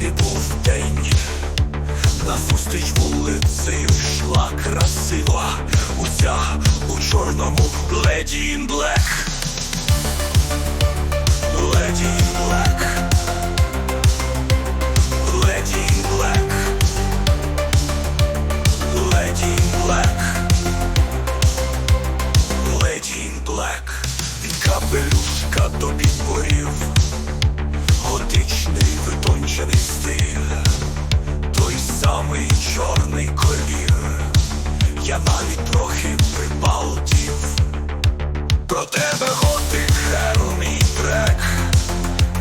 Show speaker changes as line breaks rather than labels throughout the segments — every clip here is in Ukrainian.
і був день. Назустріч вулицею йшла красива, уся у чорному леді in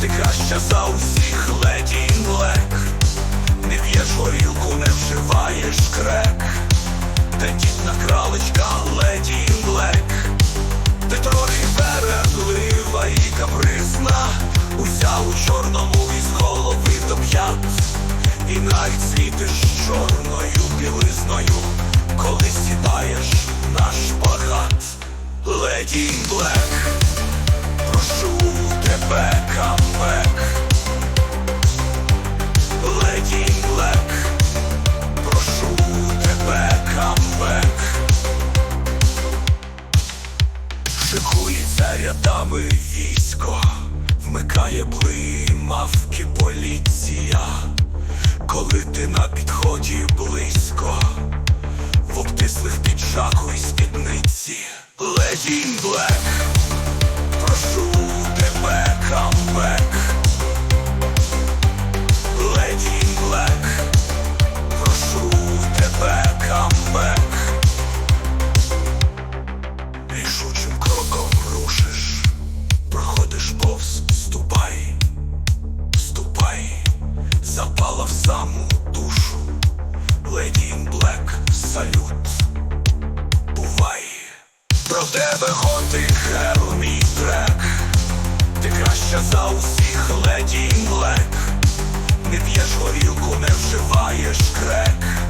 Ти краща за усіх леді black. Не п'єш горілку, не вживаєш крек. Тендітна кралечка леді black. Ти трохи береглива і капризна, уся у чорному із голови до п'ят, і навіть світиш чорною білизною, коли сідаєш на шпагат. Леді Black, прошу тебе, Рядами військо, вмикає блимавки поліція, коли ти на підході близько, в обтислих піджаку і спідниці. Леді Блек запала в саму душу, Lady in Black салют. Бувай, про тебе готик герл мій трек. Ти краща за усіх Lady in Black Не п'єш горілку, не вживаєш крек.